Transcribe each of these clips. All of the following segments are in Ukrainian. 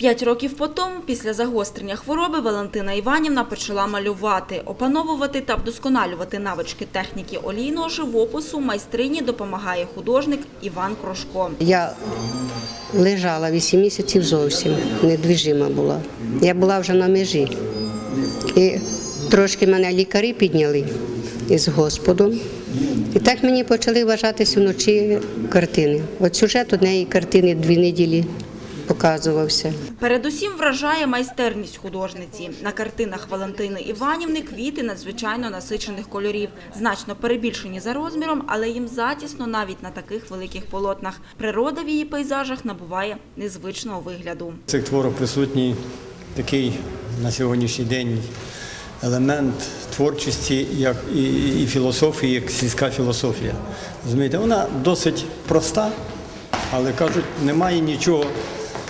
П'ять років потому, після загострення хвороби, Валентина Іванівна почала малювати, опановувати та вдосконалювати навички техніки олійного живопису. Майстрині допомагає художник Іван Крошко. Я лежала 8 місяців зовсім, недвіжима була. Я була вже на межі. І трошки мене лікарі підняли із Господом. І так мені почали вважатися вночі картини. От сюжет однієї картини дві неділі показувався. Передусім вражає майстерність художниці. На картинах Валентини Іванівни квіти надзвичайно насичених кольорів, значно перебільшені за розміром, але їм затісно навіть на таких великих полотнах. Природа в її пейзажах набуває незвичного вигляду. В цих творах присутній такий на сьогоднішній день елемент творчості як і, і філософії, як сільська філософія. Розумієте, вона досить проста, але кажуть, немає нічого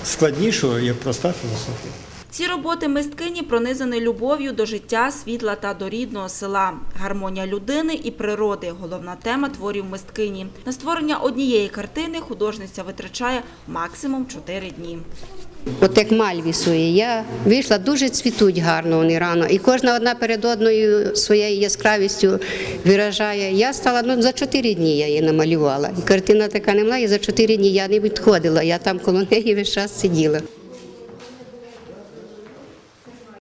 складнішого, як проста філософія. Ці роботи мисткині пронизані любов'ю до життя, світла та до рідного села. Гармонія людини і природи – головна тема творів мисткині. На створення однієї картини художниця витрачає максимум чотири дні. От як мальві свої, я вийшла, дуже цвітуть гарно вони рано. І кожна одна перед одною своєю яскравістю виражає. Я стала ну, за чотири дні я її намалювала. І картина така немає, і за чотири дні я не відходила. Я там коло неї весь час сиділа.